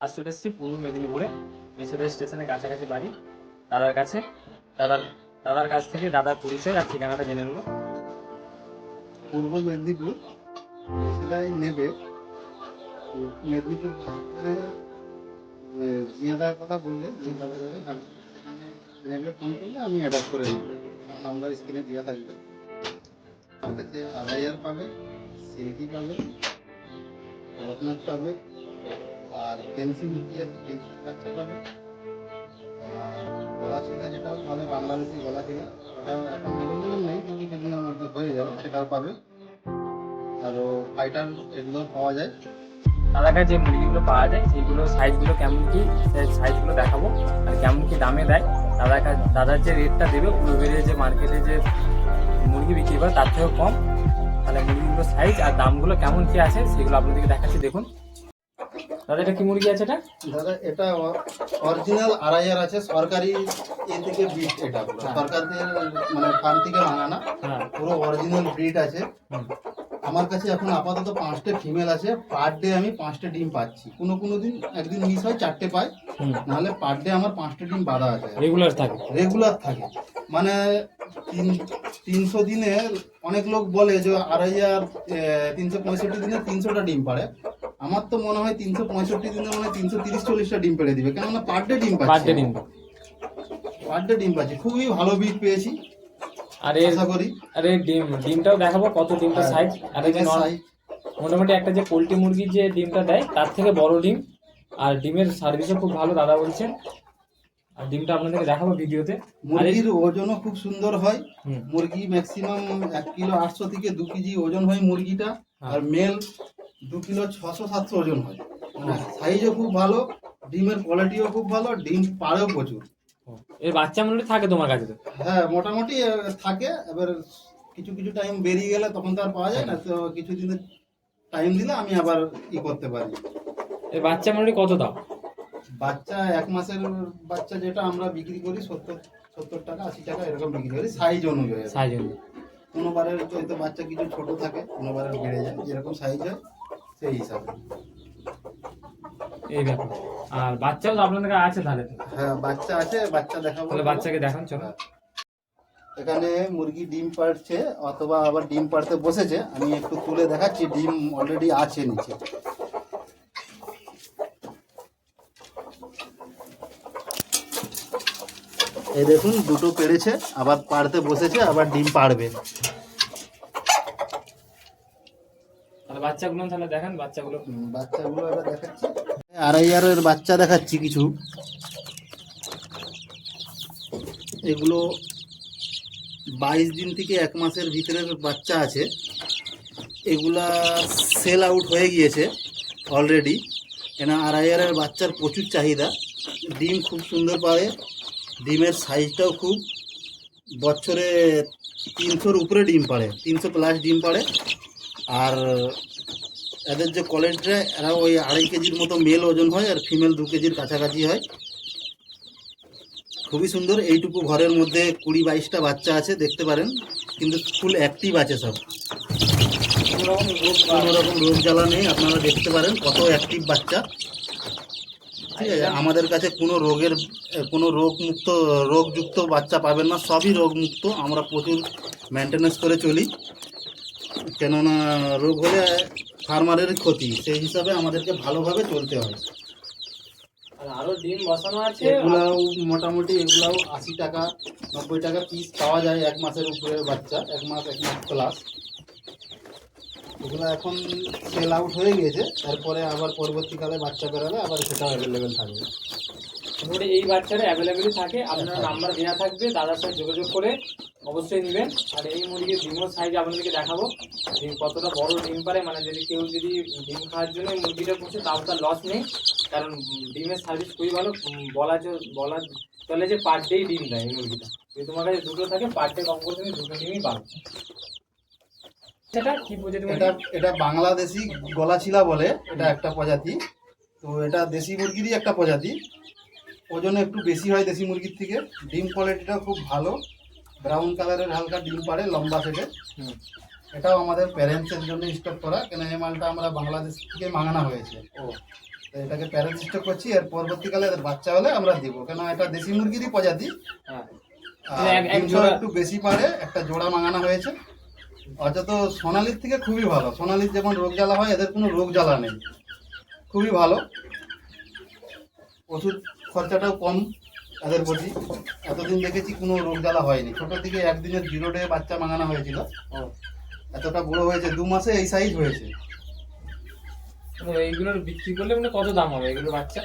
আজ চলে এসেছি পূর্ব মেদিনীপুরে মেসেদের স্টেশনের কাছাকাছি বাড়ি দাদার কাছে। দাদার দাদার কাছ থেকে দাদার পরিচয় আর ঠিকানাটা জেনে নেব। পূর্ব মেদিনীপুর সেটাই নেবে। মেদিনীপুর এ, জিয়াদার কথা বললে জিয়াদার নেবে ফোন করলে আমি অ্যাডাপ্ট করে দেবো নাম্বার স্ক্রিনে দেওয়া থাকবে। আমার কাছে আড়াইয়ার পাবে সিল্কি পাবে রত্নাথ পাবে আর পেন্সিল পেন্সিল কিছুদিনের মধ্যে হয়ে যাবে সেটাও পাবে। পাওয়া যায়। যে মুরগিগুলো পাওয়া যায়, সেগুলো সাইজগুলো কেমন কি সাইজগুলো দেখাবো, আর কেমন দামে দেয় দাদার যে রেটটা দেবে উলুবেরিয়া যে মার্কেটে যে মুরগি বিক্রি করে, তার থেকেও কম। তাহলে মুরগিগুলো সাইজ আর দামগুলো কেমন কি আছে, সেগুলো আপনাদেরকে দেখাচ্ছি, দেখুন। দাদা এটা কি মুরগি আছে এটা? দাদা এটা অরিজিনাল আড়াইয়ার আছে সরকারি এ থেকে ব্রিড এটা। হ্যাঁ। মানে ফার্ম থেকে ভাঙানা হ্যাঁ। পুরো অরিজিনাল ব্রিড আছে। আমার কাছে এখন আপাতত পাঁচটা ফিমেল আছে পার ডে আমি পাঁচটা ডিম পাচ্ছি। কোনো কোনো দিন একদিন মিস হয় চারটে পাই। নাহলে পার ডে আমার পাঁচটা ডিম বাঁধা আছে। রেগুলার থাকে। রেগুলার থাকে। মানে তিন তিনশো দিনে অনেক লোক বলে যে আড়াইয়ার তিনশো পঁয়ষট্টি দিনে তিনশোটা ডিম পারে আমার তো মনে হয় তিনশো পঁয়ষট্টি দিনে মনে হয় তিনশো তিরিশ চল্লিশটা ডিম পেড়ে দিবে। কেননা পার ডে ডিম পার ডে ডিম পার ডে ডিম পাচ্ছি। খুবই ভালো বিট পেয়েছি। আর এর আশা করি। আর এই ডিম ডিমটাও দেখাবো কত ডিমটা হ্যাঁ, সাইজ আর এই মোটামুটি একটা যে পোলট্রি মুরগির যে ডিমটা দেয় তার থেকে বড় ডিম। আর ডিমের সার্ভিসও খুব ভালো দাদা বলছেন। আর ডিমটা আপনাদেরকে দেখাবো ভিডিওতে। মুরগির ওজনও খুব সুন্দর হয়। মুরগি ম্যাক্সিমাম এক কিলো আটশো থেকে দু কেজি ওজন হয় মুরগিটা। হ্যাঁ। আর মেল দু কিলো ছশো সাতশো ওজন হয়। সাইজও খুব ভালো ডিমের কোয়ালিটিও খুব ভালো ডিম পাড়েও প্রচুর। এর বাচ্চা মোটামুটি থাকে তোমার কাছে তো? হ্যাঁ মোটামুটি থাকে এবার কিছু কিছু টাইম বেরিয়ে গেলে তখন তো আর পাওয়া যায় না তো কিছু দিনের টাইম দিলে আমি আবার ই করতে পারি। এর বাচ্চা মোটামুটি কত দাও? বাচ্চা এক মাসের বাচ্চা যেটা আমরা বিক্রি করি সত্তর সত্তর টাকা আশি টাকা এরকম বিক্রি করি সাইজ অনুযায়ী। সাইজ অনুযায়ী। কোনো বারের হয়তো বাচ্চা কিছু ছোট থাকে কোনো বারের বেড়ে যায় যেরকম সাইজ হয়। সেই হিসাবে। এই ব্যাপার আর বাচ্চাও তো আপনাদের কাছে আছে তাহলে। হ্যাঁ বাচ্চা আছে বাচ্চা দেখাবো। তাহলে বাচ্চাকে দেখান চলো। এখানে মুরগি ডিম পাড়ছে অথবা আবার ডিম পাড়তে বসেছে। আমি একটু তুলে দেখাচ্ছি ডিম অলরেডি আছে নিচে। এই দেখুন দুটো পেড়েছে আবার পাড়তে বসেছে আবার ডিম পাড়বে তাহলে বাচ্চাগুলো তাহলে দেখান, বাচ্চাগুলো। বাচ্চাগুলো এবার দেখাচ্ছি। আড়াইয়ারের বাচ্চা দেখাচ্ছি কিছু। এগুলো বাইশ দিন থেকে এক মাসের ভিতরের বাচ্চা আছে। এগুলা সেল আউট হয়ে গিয়েছে অলরেডি কেন আড়াইয়ারের বাচ্চার প্রচুর চাহিদা। ডিম খুব সুন্দর পারে ডিমের সাইজটাও খুব। বছরে তিনশোর উপরে ডিম পাড়ে। তিনশো প্লাস ডিম পাড়ে। আর এদের যে কোয়ালিটিটা এরা ওই আড়াই কেজির মতো মেল ওজন হয় আর ফিমেল দু কেজির কাছাকাছি হয়। খুবই সুন্দর। এইটুকু ঘরের মধ্যে কুড়ি বাইশটা বাচ্চা আছে, দেখতে পারেন। কিন্তু ফুল অ্যাক্টিভ আছে সব। কোনো রকম রোগ জ্বালা নেই, আপনারা দেখতে পারেন কত অ্যাক্টিভ বাচ্চা। ঠিক আছে? আমাদের কাছে কোনো রোগের, কোনো রোগমুক্ত, রোগযুক্ত বাচ্চা পাবেন না। সবই রোগমুক্ত। আমরা প্রচুর মেনটেনেন্স করে চলি। কেননা রোগ হলে ফার্মারের ক্ষতি সেই হিসাবে আমাদেরকে ভালোভাবে চলতে হয়। আর আরও ডিম বসানো আছে। এগুলাও মোটামুটি এগুলাও আশি টাকা নব্বই টাকা পিস পাওয়া যায় এক মাসের উপরে বাচ্চা এক মাস এক মাস প্লাস এগুলো এখন সেল আউট হয়ে গিয়েছে তারপরে আবার পরবর্তীকালে বাচ্চা বেরোলে আবার সেটাও অ্যাভেলেবেল থাকবে। মোটামুটি এই বাচ্চারা অ্যাভেলেবেলই থাকে আপনার নাম্বার দেওয়া থাকবে দাদার সাথে যোগাযোগ করে অবশ্যই নেবেন। আর এই মুরগির ডিমের সাইজ আপনাদেরকে দেখাবো। ডিম কতটা বড় ডিম পারে মানে যদি কেউ যদি ডিম খাওয়ার জন্য মুরগিটা পুষে, তাও তার লস নেই। কারণ ডিমের সার্ভিস খুবই ভালো। বলা বলা চলে যে পার ডেই ডিম দেয় এই মুরগিটা। যদি তোমার কাছে দুটো থাকে পার ডে কম করে তুমি দুটো ডিমই পাবে। সেটা কি প্রজাতি এটা? এটা বাংলাদেশি গলাছিলা বলে, এটা একটা প্রজাতি। তো এটা দেশি মুরগিরই একটা প্রজাতি। ওজন একটু বেশি হয় দেশি মুরগির থেকে। ডিম কোয়ালিটিটা খুব ভালো। ব্রাউন কালারের হালকা ডিম পাড়ে লম্বা থেকে হুম। এটাও আমাদের প্যারেন্টসের জন্য স্টক করা। কেন এই মালটা আমরা বাংলাদেশ থেকে মাঙানো হয়েছে? ও। তো এটাকে প্যারেন্ট করছি এর পরবর্তীকালে এদের বাচ্চা হলে আমরা দিব। কেন এটা দেশি মুরগিরই প্রজাতি। হ্যাঁ। একটু বেশি পারে একটা জোড়া মাঙানো হয়েছে। অথচ সোনালির থেকে খুবই ভালো। সোনালির যেমন রোগ জ্বালা হয় এদের কোনো রোগ জ্বালা নেই। খুবই ভালো। ওষুধ খরচাটাও কম। এদের প্রতি এতদিন দেখেছি কোনো রোগ জ্বালা হয়নি। ছোটো থেকে একদিনের জিরো ডে বাচ্চা মাঙানো হয়েছিল। এতটা বড় হয়েছে দু মাসে এই সাইজ হয়েছে। এইগুলোর বিক্রি করলে মানে কত দাম হবে এগুলো বাচ্চা?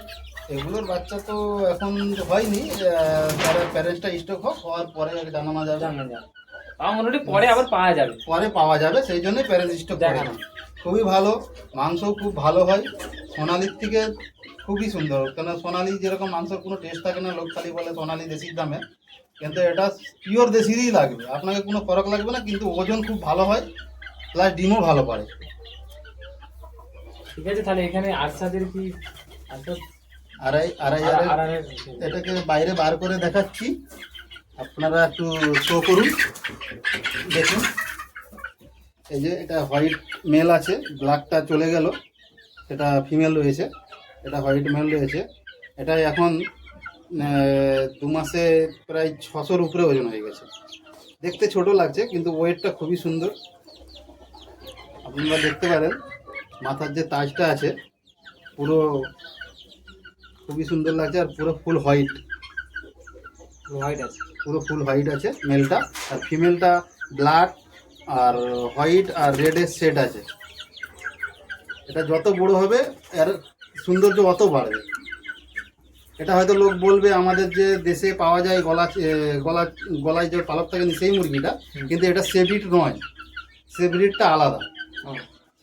এগুলোর বাচ্চা তো এখন হয়নি তারা প্যারেন্টসটা স্টক হোক হওয়ার পরে জানানো যাবে। জানা যাবে। মোটামুটি পরে আবার পাওয়া যাবে। পরে পাওয়া যাবে সেই জন্যই প্যারেন্টস স্টক দেখানো। খুবই ভালো মাংসও খুব ভালো হয়। সোনালির থেকে খুবই সুন্দর। কেন সোনালি যেরকম মাংসের কোনো টেস্ট থাকে না লোক খালি বলে সোনালি দেশির দামে। কিন্তু এটা পিওর দেশিরই লাগবে। আপনাকে কোনো ফরক লাগবে না কিন্তু ওজন খুব ভালো হয় প্লাস ডিমও ভালো পারে ঠিক আছে তাহলে এখানে আরসাদের কি আড়াই আড়াই আর- আড়াই এটাকে বাইরে বার করে দেখাচ্ছি। আপনারা একটু শো করুন। দেখুন। এই যে এটা হোয়াইট মেল আছে ব্ল্যাকটা চলে গেল। এটা ফিমেল রয়েছে। এটা হোয়াইট মেল রয়েছে। এটা এখন দু মাসে প্রায় ছশোর উপরে ওজন হয়ে গেছে। দেখতে ছোট লাগছে কিন্তু ওয়েটটা খুবই সুন্দর। আপনারা দেখতে পারেন মাথার যে তাজটা আছে পুরো খুবই সুন্দর লাগছে আর পুরো ফুল হোয়াইট। হোয়াইট আছে। পুরো ফুল হোয়াইট আছে মেলটা। আর ফিমেলটা ব্ল্যাক আর হোয়াইট আর রেডের সেট আছে। এটা যত বড় হবে এর সৌন্দর্য অত বাড়বে এটা হয়তো লোক বলবে আমাদের যে দেশে পাওয়া যায় গলা গলা গলায় যে পালক থাকে সেই মুরগিটা কিন্তু এটা সেব্রিড নয়। সেব্রিডটা আলাদা।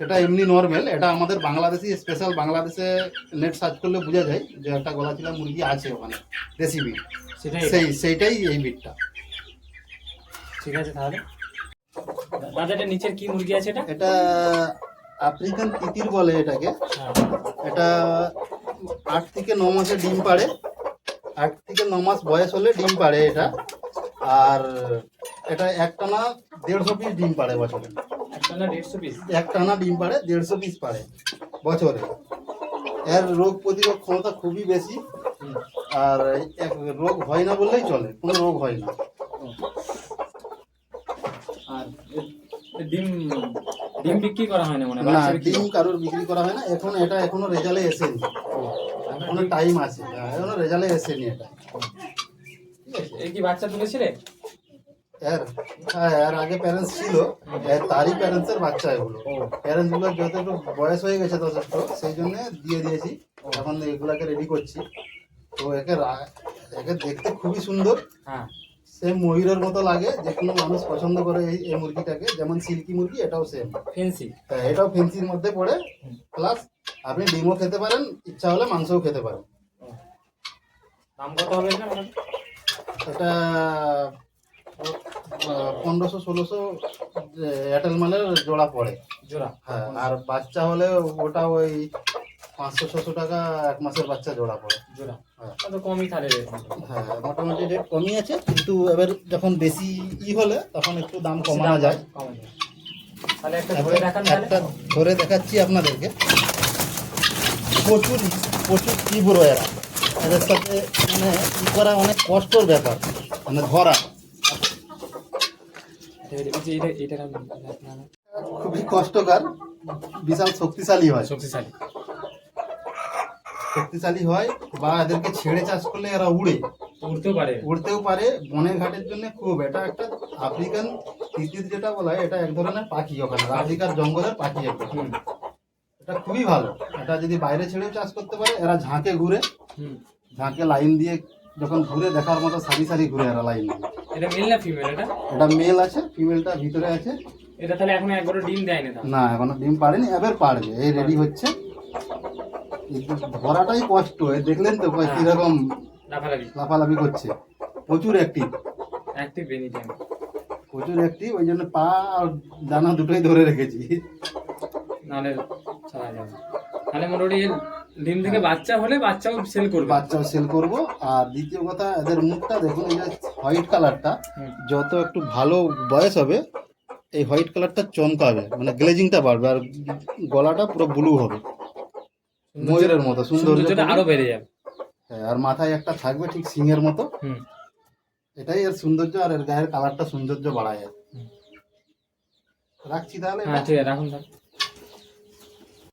সেটা এমনি নর্মাল এটা আমাদের বাংলাদেশি স্পেশাল বাংলাদেশে নেট সার্চ করলে বোঝা যায় যে একটা গলা চিলা মুরগি আছে ওখানে দেশি বিট সেটাই। সেই সেইটাই এই বিটটা ঠিক আছে তাহলে। দাদা এটা নিচের কি মুরগি আছে এটা? এটা আফ্রিকান তিতির বলে এটাকে। হ্যাঁ। এটা আট থেকে ন মাসে ডিম পাড়ে। আট থেকে ন মাস বয়স হলে ডিম পাড়ে এটা। আর এটা একটানা দেড়শো পিস ডিম পাড়ে বছরে। একটানা ডিম পাড়ে দেড়শো পিস পাড়ে বছরে। এর রোগ প্রতিরোধ ক্ষমতা খুবই বেশি। আর এক রোগ হয় না বললেই চলে কোনো রোগ হয় না। আর ডিম ডিম বিক্রি করা হয় না মনে হয় না ডিম কারোর বিক্রি করা হয় না এখন এটা এখনও রেজাল্টে এসেনি। এখনও টাইম আছে এখনও রেজাল্টে এসেনি এটা। এই কি বাচ্চা তুলেছিলে? এর হ্যাঁ এর আগে প্যারেন্টস ছিল তারই প্যারেন্টসের বাচ্চা এগুলো। ও। প্যারেন্টস যত একটু বয়স হয়ে গেছে যথেষ্ট সেই জন্য দিয়ে দিয়েছি। এখন এগুলাকে রেডি করছি। তো একে একে দেখতে খুবই সুন্দর। হ্যাঁ। সেম ময়ূরের মতো লাগে যে কোনো মানুষ পছন্দ করে এই এই মুরগিটাকে। যেমন সিল্কি মুরগি এটাও সেম ফেন্সি এটাও ফেন্সির মধ্যে পড়ে। প্লাস আপনি ডিমও খেতে পারেন ইচ্ছা হলে মাংসও খেতে পারেন। দাম কত হবে এটা? পনেরোশো ষোলোশো এয়ারটেল মালের জোড়া পড়ে। জোড়া। হ্যাঁ আর বাচ্চা হলে ওটা ওই পাঁচশো ছশো টাকা এক মাসের বাচ্চা জোড়া পড়ে। জোড়া। হ্যাঁ। কমই তাহলে রেট হ্যাঁ মোটামুটি রেট কমই আছে কিন্তু এবার যখন বেশি ই হলে তখন একটু দাম কমানো যায়। তাহলে একটা ধরে দেখান একটা ধরে দেখাচ্ছি আপনাদেরকে। প্রচুর প্রচুর তীব্র এরা। এদের সাথে মানে ই করা অনেক কষ্টর ব্যাপার মানে ধরা। খুবই কষ্টকর বিশাল শক্তিশালী হয়। শক্তিশালী। শক্তিশালী হয় বা এদেরকে ছেড়ে চাষ করলে এরা উড়ে। উড়তেও পারে। উড়তেও পারে বনের ঘাটের জন্য খুব। এটা একটা আফ্রিকান তিতির যেটা বলা হয় এটা এক ধরনের পাখি ওখানে আফ্রিকার জঙ্গলের পাখি একটা এটা খুবই ভালো। এটা যদি বাইরে ছেড়েও চাষ করতে পারে এরা ঝাঁকে ঘুরে। ঝাঁকে লাইন দিয়ে যখন ঘুরে দেখার মতো সারি সারি ঘুরে এরা লাইন দিয়ে। এটা মেল না ফিমেল এটা? এটা মেল আছে ফিমেলটা ভিতরে আছে। এটা তাহলে এখন একবারও ডিম দেয়নি না না এখনও ডিম পারেনি এবার পারবে এই রেডি হচ্ছে। ধরাটাই কষ্ট দেখলেন তো কীরকম লাফালাফি। করছে। প্রচুর অ্যাক্টিভ অ্যাক্টিভ এনি টাইম প্রচুর অ্যাক্টিভ ওই জন্য পা আর দানা দুটোই ধরে রেখেছি। নাহলে ছাড়া যাবে তাহলে মোটামুটি ডিম থেকে বাচ্চা হলে বাচ্চাও সেল করবে। বাচ্চাও সেল করব। আর দ্বিতীয় কথা এদের মুখটা দেখুন এই যে হোয়াইট কালারটা যত একটু ভালো বয়স হবে এই হোয়াইট কালারটা চমকাবে মানে গ্লেজিংটা বাড়বে আর গলাটা পুরো ব্লু হবে। ময়ূরের মতো সৌন্দর্য সৌন্দর্যটা আরও বেড়ে যাবে। হ্যাঁ, আর মাথায় একটা থাকবে ঠিক সিংহের মতো। এটাই এর সৌন্দর্য আর এর গায়ের কালারটা সৌন্দর্য বাড়ায় রাখছি তাহলে হ্যাঁ ঠিক আছে রাখুন তাহলে।